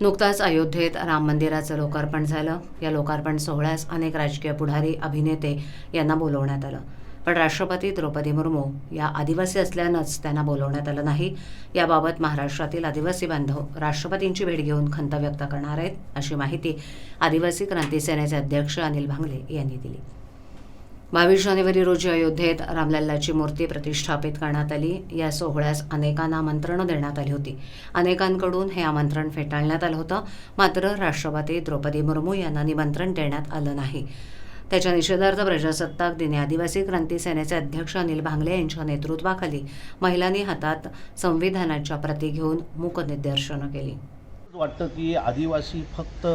नुकताच अयोध्येत राम मंदिराचं लोकार्पण झालं. या लोकार्पण सोहळ्यास अनेक राजकीय पुढारी अभिनेते यांना बोलवण्यात आलं. पण राष्ट्रपती द्रौपदी मुर्मू या आदिवासी असल्यानंच त्यांना बोलवण्यात आलं नाही. याबाबत महाराष्ट्रातील आदिवासी बांधव राष्ट्रपतींची भेट घेऊन खंत व्यक्त करणार आहेत अशी माहिती आदिवासी क्रांती सेनेचे अध्यक्ष अनिल भांगले यांनी दिली. बावीस जानेवारी रोजी अयोध्येत रामलल्लाची मूर्ती प्रतिष्ठापित करण्यात आली. या सोहळ्यास अनेकांना आमंत्रणं देण्यात आली होती. अनेकांकडून हे आमंत्रण फेटाळण्यात आलं होतं. मात्र राष्ट्रपती द्रौपदी मुर्मू यांना निमंत्रण देण्यात आलं नाही. त्याच्या निषेधार्थ प्रजासत्ताक दिनी आदिवासी क्रांती सेनेचे अध्यक्ष अनिल भांगले यांच्या नेतृत्वाखाली महिलांनी हातात संविधानाच्या प्रती घेऊन मूक निदर्शनं केली. वाटतं की आदिवासी फक्त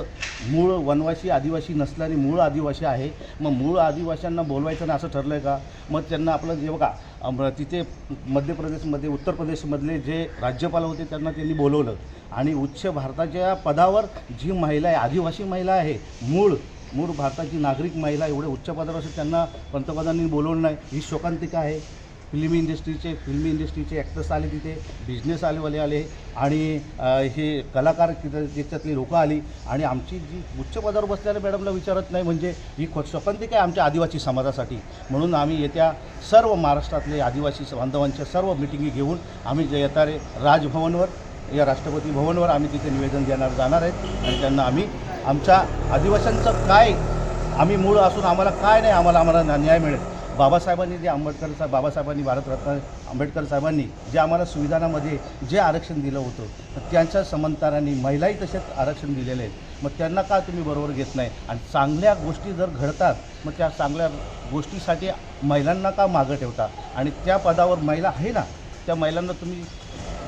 मूळ वनवासी आदिवासी नसल्याने मूळ आदिवासी आहे. मग मूळ आदिवासींना बोलवायचं नाही असं ठरलं आहे का? मग त्यांना आपलं जे बघा तिथे मध्य प्रदेशमध्ये उत्तर प्रदेशमधले जे राज्यपाल होते त्यांना त्यांनी बोलवलं. आणि उच्च भारताच्या पदावर जी महिला आहे आदिवासी महिला आहे मूळ मूळ भारताची नागरिक महिला एवढे उच्च पदावर असेल त्यांना पंतप्रधानांनी बोलवलं नाही. ही शोकांतिका आहे. फिल्म इंडस्ट्रीचे फिल्म इंडस्ट्रीचे ॲक्टर्स आले तिथे बिझनेस आलेवाले आले आणि हे कलाकार त्याच्यातली लोकं आली आणि आमची जी उच्च पदावर बसलेल्या मॅडमला विचारत नाही म्हणजे ही खो शोकांतिका आहे आमच्या आदिवासी समाजासाठी? म्हणून आम्ही येत्या सर्व महाराष्ट्रातले आदिवासी बांधवांच्या सर्व मिटिंगी घेऊन आम्ही जे येणारे राजभवनवर या राष्ट्रपती भवनवर आम्ही तिथे निवेदन देणार जाणार आहेत आणि त्यांना आम्ही आमच्या आदिवासींचं काय आम्ही मूळ असून आम्हाला काय नाही आम्हाला आम्हाला न्याय मिळेल. बाबासाहेबांनी जे आंबेडकर साहेब बाबासाहेबांनी भारतरत्न आंबेडकर साहेबांनी जे आम्हाला संविधानामध्ये जे आरक्षण दिलं होतं त्यांच्या समंतरांनी महिलाही तसेच आरक्षण दिलेले आहेत. मग त्यांना का तुम्ही बरोबर घेत नाही? आणि चांगल्या गोष्टी जर घडतात मग त्या चांगल्या गोष्टीसाठी महिलांना का मागं ठेवता? आणि त्या पदावर महिला आहे ना त्या महिलांना तुम्ही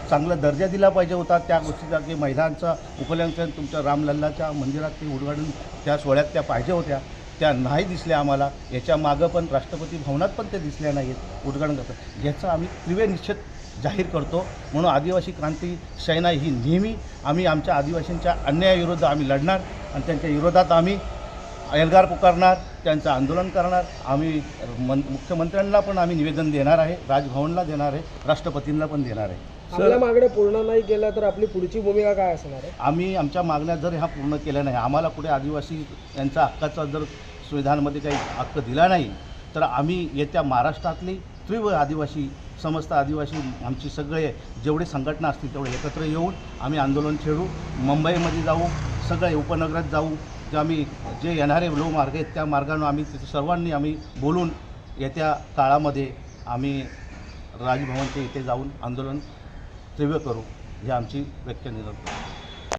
चांगला दर्जा दिला पाहिजे होता. त्या गोष्टीचा की महिलांचा उपलंकन तुमच्या रामलल्लाच्या मंदिरात ते उद्घाटन त्या सोहळ्यात त्या पाहिजे होत्या. त्या नाही दिसल्या आम्हाला याच्या मागं पण राष्ट्रपती भवनात पण ते दिसल्या नाहीत उद्घाटन करतात. याचा आम्ही तीव्र निषेध जाहीर करतो. म्हणून आदिवासी क्रांती सेना ही नेहमी आम्ही आमच्या आदिवासींच्या अन्यायाविरुद्ध आम्ही लढणार आणि त्यांच्या विरोधात आम्ही एल्गार पुकारणार त्यांचं आंदोलन करणार. आम्ही मन मुख्यमंत्र्यांना पण आम्ही निवेदन देणार आहे राजभवनला देणार आहे राष्ट्रपतींना पण देणार आहे. आपल्या मागण्या पूर्ण नाही केल्या तर आपली पुढची भूमिका काय असणार आहे? आम्ही आमच्या मागण्या जर ह्या पूर्ण केल्या नाही आम्हाला कुठे आदिवासी यांचा हक्काचा जर संविधानमध्ये काही हक्क दिला नाही तर आम्ही येत्या महाराष्ट्रातली तीव्र आदिवासी समस्त आदिवासी आमची सगळे जेवढे संघटना असतील तेवढे एकत्र येऊन आम्ही आंदोलन छेडू मुंबईमध्ये जाऊ सगळे उपनगरात जाऊ जे आम्ही जे येणारे लोकमार्ग आहेत त्या मार्गानं आम्ही तिथे सर्वांनी आम्ही बोलून येत्या काळामध्ये आम्ही राजभवनच्या इथे जाऊन आंदोलन तीव्र करू ही आमची व्याख्या निरंतर